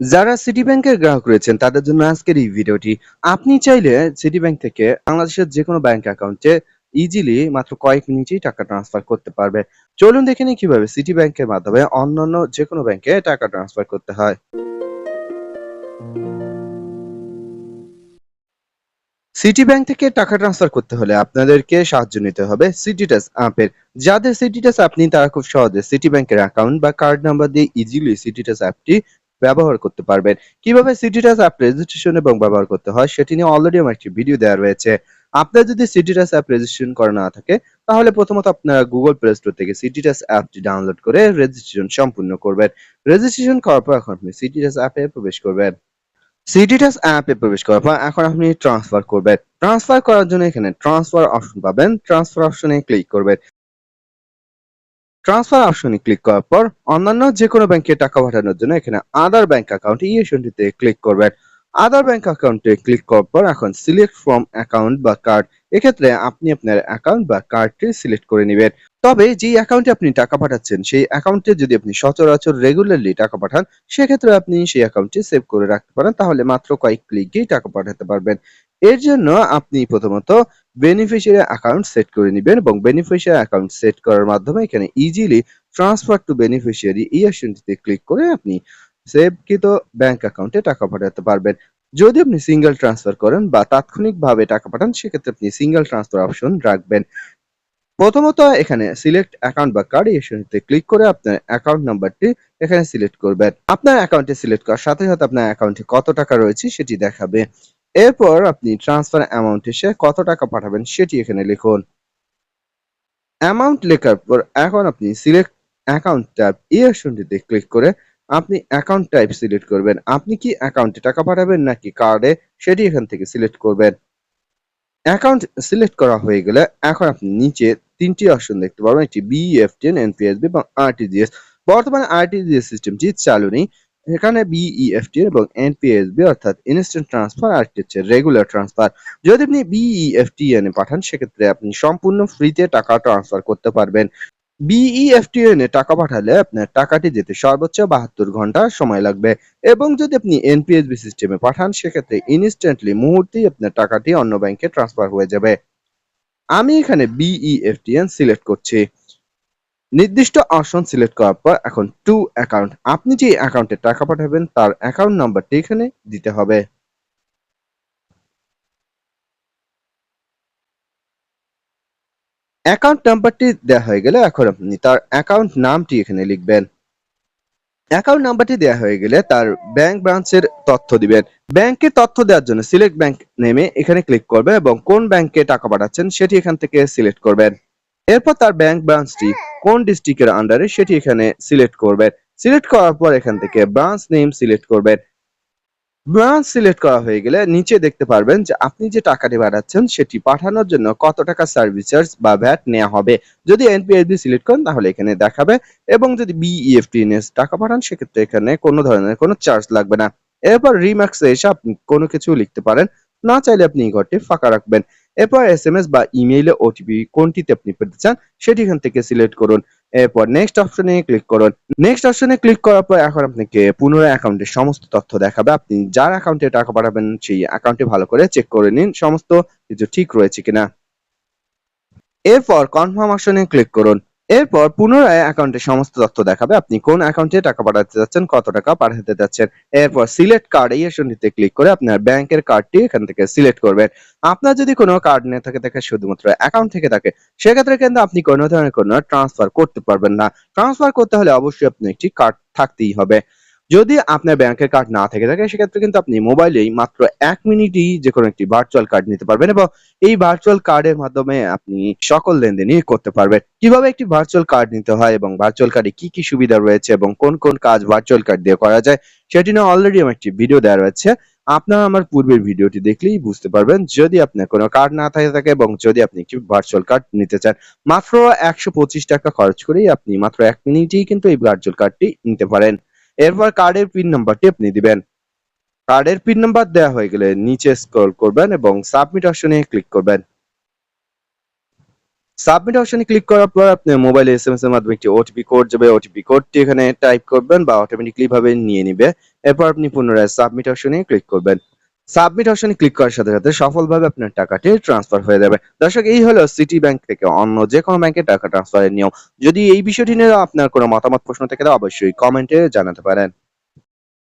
যারা সিটি ব্যাংকের গ্রাহক রয়েছেন, তাদের জন্য আজকের এই ভিডিওটি। আপনি চাইলে সিটি ব্যাংক থেকে বাংলাদেশের যে কোনো ব্যাংক অ্যাকাউন্টে ইজিলি মাত্র কয়েক মিনিটেই টাকা ট্রান্সফার করতে পারবে। চলুন দেখে নিই কীভাবে সিটি ব্যাংকের মাধ্যমে অন্যান্য যে কোনো ব্যাংকে টাকা ট্রান্সফার করতে হয়। সিটি ব্যাংক থেকে টাকা ট্রান্সফার করতে হলে আপনাদেরকে সাহায্য নিতে হবে সিটিটাস অ্যাপের যাদের সিটিটাস আপনি তারা খুব সহজে সিটি ব্যাংকের অ্যাকাউন্ট বা কার্ড নাম্বার দিয়ে ইজিলি সিটিটাস অ্যাপটি ব্যবহার করতে পারবেন। কীভাবে সিটিটাস অ্যাপ রেজিস্ট্রেশন এবং ব্যবহার করতে হয় সেটি নিয়ে অলরেডি আমার একটি ভিডিও দেওয়া রয়েছে। আপনার যদি সিটি সিটিটাস অ্যাপ রেজিস্ট্রেশন করা না থাকে, তাহলে প্রথমত আপনারা গুগল প্লে স্টোর থেকে সিটি সিটিটাস অ্যাপটি ডাউনলোড করে রেজিস্ট্রেশন সম্পূর্ণ করবেন। রেজিস্ট্রেশন করার পর এখন আপনি সিটি সিটিটাস অ্যাপে প্রবেশ করবেন। সিটি সিটিটাস অ্যাপে প্রবেশ করার পর এখন আপনি ট্রান্সফার করবেন। ট্রান্সফার করার জন্য এখানে ট্রান্সফার অপশন পাবেন। ট্রান্সফার অপশনে ক্লিক করবেন। ট্রান্সফার অপশনে ক্লিক করার পর অন্যান্য যে কোনো ব্যাংকে টাকা পাঠানোর জন্য এখানে আদার ব্যাংক অ্যাকাউন্ট এই অপশনটিতে ক্লিক করবেন আদার ব্যাংক অ্যাকাউন্টে ক্লিক করার পর এখন সিলেক্ট ফ্রম অ্যাকাউন্ট বা কার্ড এক্ষেত্রে আপনি আপনার অ্যাকাউন্ট বা কার্ডটি সিলেক্ট করে নেবেন। তবে যেই অ্যাকাউন্টে আপনি টাকা পাঠাচ্ছেন, সেই অ্যাকাউন্টে যদি আপনি সচরাচর রেগুলারলি টাকা পাঠান, সেক্ষেত্রে আপনি সেই অ্যাকাউন্টটি সেভ করে রাখতে পারেন, তাহলে মাত্র কয়েক ক্লিকেই টাকা পাঠাতে পারবেন। এর জন্য আপনি প্রথমত বেনিফিশিয়ারি অ্যাকাউন্ট সেট করে নেবেন এবং বেনিফিশিয়ারি অ্যাকাউন্ট সেট করার মাধ্যমে এখানে ইজিলি ট্রান্সফার টু বেনিফিশিয়ারি এই অপশনটিতে ক্লিক করে আপনি সেভকৃত ব্যাংক অ্যাকাউন্টে টাকা পাঠাতে পারবেন। যদি আপনি সিঙ্গেল ট্রান্সফার করেন বা তাৎক্ষণিকভাবে টাকা পাঠান, সেক্ষেত্রে আপনি সিঙ্গেল ট্রান্সফার অপশন রাখবেন। প্রথমত এখানে সিলেক্ট অ্যাকাউন্ট বা কার্ড অপশনটিতে ক্লিক করে আপনার অ্যাকাউন্ট নাম্বারটি এখানে সিলেক্ট করবেন। আপনার অ্যাকাউন্টে সিলেক্ট করার সাথে সাথে আপনার অ্যাকাউন্টে কত টাকা রয়েছে সেটি দেখাবে। এরপর আপনি ট্রান্সফার অ্যামাউন্ট এসে কত টাকা পাঠাবেন সেটি এখানে লিখুন। অ্যামাউন্ট লেখার পর এখন আপনি সিলেক্ট অ্যাকাউন্ট ট্যাব এই অপশনটিতে ক্লিক করে আপনি অ্যাকাউন্ট টাইপ সিলেক্ট করবেন। আপনি কি অ্যাকাউন্টে টাকা পাঠাবেন নাকি কার্ডে সেটি এখান থেকে সিলেক্ট করবেন। অ্যাকাউন্ট সিলেক্ট করা হয়ে গেলে এখন আপনি নিচে তিনটি অপশন দেখতে পাবেন, একটি বিএফটিএন এনপিএসবি এবং আরটিজিএস বর্তমানে আরটিজিএস সিস্টেমটি চালু নেই। এখানে বিইএফটি এবং এনপিএসবি অর্থাৎ ইনস্ট্যান্ট ট্রান্সফার আর হচ্ছে রেগুলার ট্রান্সফার যদি আপনি বিইএফটিএন এ পাঠান, সেক্ষেত্রে আপনি সম্পূর্ণ ফ্রিতে টাকা ট্রান্সফার করতে পারবেন। বিইএফটি এনে টাকা পাঠালে আপনার টাকাটি যেতে সর্বোচ্চ বাহাত্তর ঘণ্টা সময় লাগবে। এবং যদি আপনি এনপিএসবি সিস্টেমে পাঠান, সেক্ষেত্রে ইনস্ট্যান্টলি মুহূর্তেই আপনার টাকাটি অন্য ব্যাংকে ট্রান্সফার হয়ে যাবে। আমি এখানে বিইএফটিএন সিলেক্ট করছি। নির্দিষ্ট অপশন সিলেক্ট করার পর এখন টু অ্যাকাউন্ট আপনি যে অ্যাকাউন্টে টাকা পাঠাবেন, তার অ্যাকাউন্ট নাম্বারটি এখানে দিতে হবে। অ্যাকাউন্ট নাম্বারটি দেওয়া হয়ে গেলে এখন আপনি তার অ্যাকাউন্ট নামটি এখানে লিখবেন। অ্যাকাউন্ট নাম্বারটি দেওয়া হয়ে গেলে তার ব্যাংক ব্রাঞ্চের তথ্য দিবেন। ব্যাংকের তথ্য দেওয়ার জন্য সিলেক্ট ব্যাংক নেমে এখানে ক্লিক করবেন এবং কোন ব্যাংকে টাকা পাঠাচ্ছেন, সেটি এখান থেকে সিলেক্ট করবেন। এরপর তার ব্যাংক ব্রাঞ্চটি কোন ডিস্ট্রিক্টের আন্ডারে সেটি এখানে সিলেক্ট করবেন সিলেক্ট করার পর এখান থেকে ব্রাঞ্চ নেম সিলেক্ট করবেন ব্রাঞ্চ সিলেক্ট করা হয়ে গেলে নিচে দেখতে পারবেন যে আপনি যে টাকাটি পাঠাচ্ছেন সেটি পাঠানোর জন্য কত টাকা সার্ভিস চার্জ বা ভ্যাট নেওয়া হবে। যদি এনপিএসবি সিলেক্ট করেন তাহলে এখানে দেখাবে এবং যদি বিইএফটি টাকা পাঠান সেক্ষেত্রে এখানে কোনো ধরনের কোনো চার্জ লাগবে না। এরপর রিমার্কসে এসে আপনি কোনো কিছু লিখতে পারেন। না চাইলে আপনি এই ঘরটি ফাঁকা রাখবেন। এরপর এস এম এস বা ইমেইলে ওটিপি কোনটিতে আপনি পেতে চান সেটি এখান থেকে সিলেক্ট করুন। এরপর নেক্সট অপশনে ক্লিক করুন। নেক্সট অপশনে ক্লিক করার পর এখন আপনাকে পুনরায় অ্যাকাউন্টের সমস্ত তথ্য দেখাবে। আপনি যার অ্যাকাউন্টে টাকা পাঠাবেন, সেই অ্যাকাউন্টে ভালো করে চেক করে নিন, সমস্ত কিছু ঠিক রয়েছে কিনা। এরপর কনফার্ম অপশনে ক্লিক করুন। এরপর পুনরায় অ্যাকাউন্টের সমস্ত তথ্য দেখাবে। আপনি কোন অ্যাকাউন্টে টাকা পাঠাতে যাচ্ছেন, কত টাকা পাঠাতে যাচ্ছেন, এরপর সিলেক্ট কার্ড এই অপশনটিতে ক্লিক করে আপনার ব্যাংকের কার্ডটি এখান থেকে সিলেক্ট করবেন। আপনার যদি কোনো কার্ড না থাকে থাকে শুধুমাত্র অ্যাকাউন্ট থেকে থাকে, সেক্ষেত্রে কিন্তু আপনি কোনো ধরনের কোনো ট্রান্সফার করতে পারবেন না। ট্রান্সফার করতে হলে অবশ্যই আপনি একটি কার্ড থাকতেই হবে। যদি আপনার ব্যাংকের কার্ড না থেকে থাকে, সেক্ষেত্রে কিন্তু আপনি মোবাইলেই মাত্র এক মিনিটেই যে কোনো একটি ভার্চুয়াল কার্ড নিতে পারবেন এবং এই ভার্চুয়াল কার্ডের মাধ্যমে আপনি সকল লেনদেনই করতে পারবেন। কীভাবে একটি ভার্চুয়াল কার্ড নিতে হয় এবং ভার্চুয়াল কার্ডে কি কি সুবিধা রয়েছে এবং কোন কোন কাজ ভার্চুয়াল কার্ড দিয়ে করা যায়, সেটি নিয়ে অলরেডি আমার একটি ভিডিও দেওয়া রয়েছে। আপনারা আমার পূর্বের ভিডিওটি দেখলেই বুঝতে পারবেন, যদি আপনার কোনো কার্ড না থাকে থাকে এবং যদি আপনি একটি ভার্চুয়াল কার্ড নিতে চান, মাত্র একশো পঁচিশ টাকা খরচ করেই আপনি মাত্র এক মিনিটেই কিন্তু এই ভার্চুয়াল কার্ডটি নিতে পারেন। এরপর কার্ডের পিন নাম্বারটি আপনি দিবেন। কার্ডের পিন নাম্বার দেওয়া হয়ে গেলে নিচে স্ক্রল করবেন এবং সাবমিট অপশনে ক্লিক করবেন। সাবমিট অপশনে ক্লিক করার পর আপনি মোবাইলে এসএমএস এর মাধ্যমে একটি ওটিপি কোড যাবে। ওটিপি কোডটি এখানে টাইপ করবেন বা অটোমেটিকলি ভাবে নিয়ে নেবে। এরপর আপনি পুনরায় সাবমিট অপশনে ক্লিক করবেন। সাবমিট অপশনে ক্লিক করার সাথে সাথে সফলভাবে আপনার টাকাটি ট্রান্সফার হয়ে যাবে। দর্শক, এই হলো সিটি ব্যাংক থেকে অন্য যে কোনো ব্যাংকে টাকা ট্রান্সফারের নিয়ম। যদি এই বিষয়টি নিয়ে আপনার কোনো মতামত, প্রশ্ন থেকে অবশ্যই কমেন্টে জানাতে পারেন।